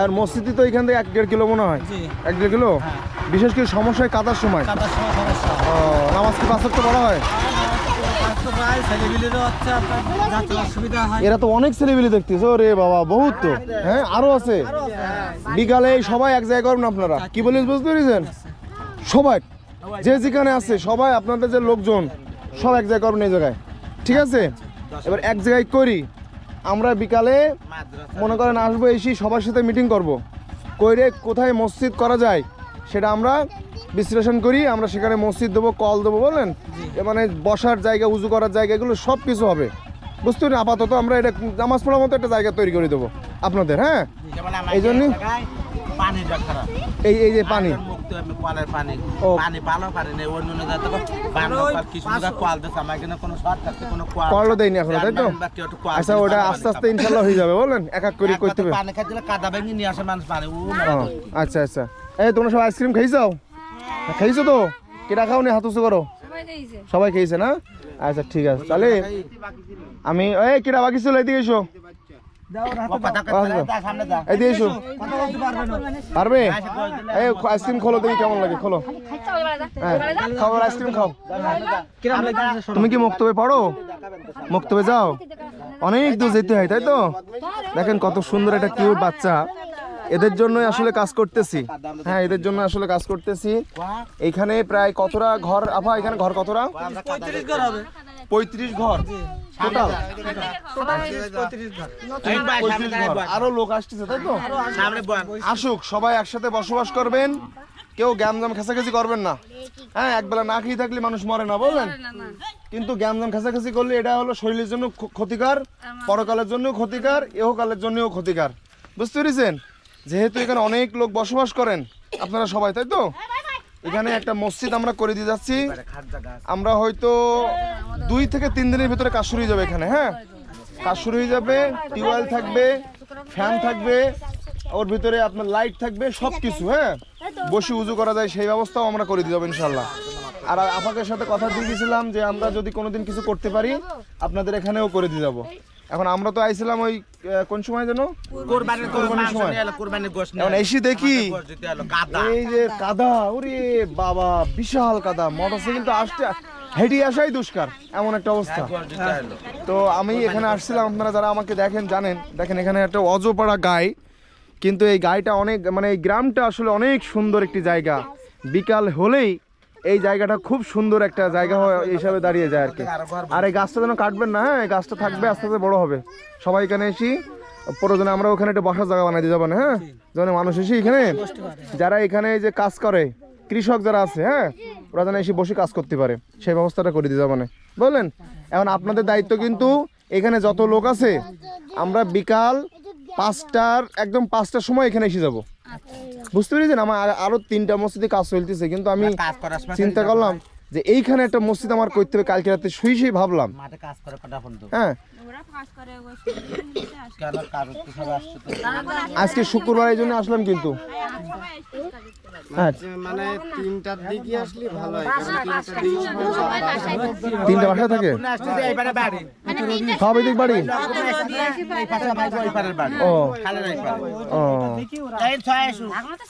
আর মসজিদই তো এখান থেকে এক দেড় কিলো মনে হয়। এক দেড় কিলো? হ্যাঁ। বিশেষ করে সমস্যায় কাদার সময়। কাদার সময় সমস্যা। ও, নামাজ কি পাঁচ হয়? হয় এরা তো অনেক ছেলেবিলি দেখতেছে ওরে বাবা বহুত তো। হ্যাঁ আরও আছে। বিকালে সবাই এক জায়গায় করবেন আপনারা। কি বলিস বুঝতে পেরেছেন? সবাই যে যেখানে আছে সবাই আপনাদের যে লোকজন সব এক জায়গায় করবেন এই জায়গায়। ঠিক আছে? এবার এক জায়গায় করি। আমরা বিকালে মনে করেন আসব এসে সবার সাথে মিটিং করব। কইরে কোথায় মসজিদ করা যায় সেটা আমরা বিশ্লেষণ করি আমরা সেখানে মসজিদ দেবো কল দেবো বলেন? মানে বসার জায়গা উজু করার জায়গা এগুলো সব কিছু হবে। বুঝতে পারি আপাতত আমরা এটা জামাজ পড়ার মতো একটা জায়গা তৈরি করে দেবো আপনাদের হ্যাঁ? এই জন্যই পানিটা খারাপ। এই এই যে পানি? মুক্ত আমি কলের পানি। ও। পানি ভালো পানি নেই অন্য অন্য জায়গা থেকে পানি ওই কল কিছু জায়গা কল দিচ্ছে আমার এখানে কোনো শর্ট থাকছে কোনো কল কলও দেয়নি এখনও তাই তো? আচ্ছা ওটা আস্তে আস্তে। হয়ে যাবে বলেন এক এক করে করতে হবে। পানি খাই দিলে কাদা ভেঙে নিয়ে আসে মানুষ পানি আচ্ছা আচ্ছা। এই তোমরা সব আইসক্রিম খাইছো? তো? কেটা খাও নি হাত উঁচু করো। সবাই খেয়েছে না? আচ্ছা ঠিক আছে তাহলে আমি এই কেটা বাকি ছিল এদিকে এসো। পারবে এই আইসক্রিম খোলো দেখি কেমন লাগে খোলো। হ্যাঁ খাও আইসক্রিম খাও। তুমি কি মুক্তবে পড়ো? মুক্তবে যাও। অনেক দূর যেতে হয় তাই তো? দেখেন কত সুন্দর একটা কিউট বাচ্চা। এদের জন্যই আসলে কাজ করতেছি। হ্যাঁ এদের জন্য আসলে কাজ করতেছি। এখানে প্রায় কতটা ঘর? আপা এখানে ঘর কতটা? পঁয়ত্রিশ ঘর। টোটাল। আরও লোক আসতেছে তাই তো? সামনে আসুক সবাই একসাথে বসবাস করবেন। কেউ গ্যামজাম খেসাখেসি করবেন না। হ্যাঁ একবেলা না খেয়ে থাকলে মানুষ মরে না বললেন? কিন্তু গ্যামজাম খেসাখেসি করলে এটা হলো শরীরের জন্য ক্ষ- ক্ষতিকর পরকালের জন্য ক্ষতিকর ইহকালের জন্যও ক্ষতিকর। বুঝতে পেরেছেন? যেহেতু এখানে অনেক লোক বসবাস করেন আপনারা সবাই তাই তো? এখানে একটা মসজিদ আমরা করে দিয়ে যাচ্ছি। আমরা হয়তো দুই থেকে তিন দিনের ভিতরে কাজ শুরু হয়ে যাবে এখানে হ্যাঁ? কাজ শুরু হয়ে যাবে টিউবওয়েল থাকবে ফ্যান থাকবে ওর ভিতরে আপনার লাইট থাকবে সব কিছু হ্যাঁ? বসে উজু করা যায় সেই ব্যবস্থাও আমরা করে দিয়ে যাব ইনশাল্লাহ আর আপাকের সাথে কথা দিয়ে গেছিলাম যে আমরা যদি কোনোদিন কিছু করতে পারি আপনাদের এখানেও করে দিয়ে যাব। এখন আমরা তো আইছিলাম ওই কোন সময় যেন? এখন এসে দেখি। এই যে কাদা ওরে বাবা বিশাল কাদা। মোটরসাইকেল তো আসতে হেঁটে আসাই দুষ্কার এমন একটা অবস্থা। এলো। তো আমি এখানে আসছিলাম আপনারা যারা আমাকে দেখেন জানেন। দেখেন এখানে একটা অজপাড়া গাই। কিন্তু এই গাইটা অনেক মানে এই গ্রামটা আসলে অনেক সুন্দর একটি জায়গা। বিকাল হলেই এই জায়গাটা খুব সুন্দর একটা জায়গা হিসাবে দাঁড়িয়ে যায় আর কি। আর এই গাছটা যেন কাটবেন না হ্যাঁ গাছটা থাকবে, আস্তে আস্তে বড় হবে। সবাই এখানে এসি, প্রয়োজনে আমরা ওখানে একটা বসার জায়গা বানাই দিয়ে যাব না হ্যাঁ? যেন মানুষ এসে এখানে, যারা এখানে যে কাজ করে, কৃষক যারা আছে হ্যাঁ ওরা যেন এসে বসে কাজ করতে পারে। সেই ব্যবস্থাটা করে দিয়ে যাব না। বুঝলেন এখন আপনাদের দায়িত্ব কিন্তু এখানে যত লোক আছে, আমরা বিকাল পাঁচটার, একদম পাঁচটার সময় এখানে এসে যাব। বুঝতে পেরেছেন? আমার আর- তিনটা মসজিদে কাজ চলতেছে কিন্তু আমি চিন্তা করলাম যে এইখানে একটা মসজিদ আমার করতে হবে কালকে রাতে শুই শুই ভাবলাম। হ্যাঁ। আজকে শুক্রবার এই জন্য আসলাম কিন্তু। হ্যাঁ মানে দিকে সবাই তিনটা বাসা থাকে? সব এদিক বাড়ি? ও। ও।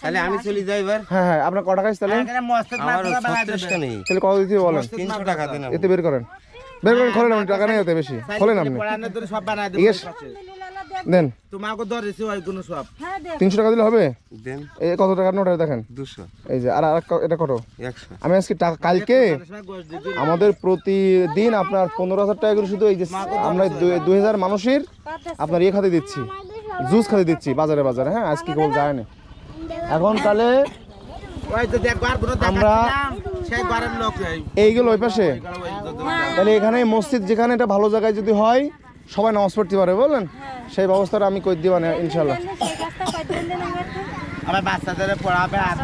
তাহলে আমি চলে যাই এবার। হ্যাঁ হ্যাঁ আপনার কটা খাইছে তাহলে? কত দিতে বলেন? তিনশো টাকা দিন এতে বের করেন। বের করেন খোলেন আপনি টাকা নেই এতে বেশি। খোলেন আপনি। পড়ানোর সব বানাই দেব। ইয়েস। দেন। তোমাকে ধরেছি ওই কোন সব। তিনশো টাকা দিলে হবে? দেন। এই কত টাকার নোট দেখেন? দুশো। এই যে আর আর এটা কত? একশো। আমি আজকে টাকা কালকে আমাদের প্রতিদিন আপনার পনেরো হাজার টাকা করে শুধু এই যে আমরা দুই হাজার মানুষের আপনার ইয়ে খাতে দিচ্ছি। জুস খাতে দিচ্ছি বাজারে বাজারে। হ্যাঁ আজকে কেবল যায় না এখন তাহলে ওই তো দেখ ঘরগুলো আমরা- এইগুলো ওই পাশে। তাহলে এখানে মসজিদ যেখানে এটা ভালো জায়গায় যদি হয় সবাই নামাজ পড়তে পারে বলেন? সেই ব্যবস্থাটা আমি কই দিবা না ইনশাল্লাহ আমার বাচ্চাদের পড়াবে আর।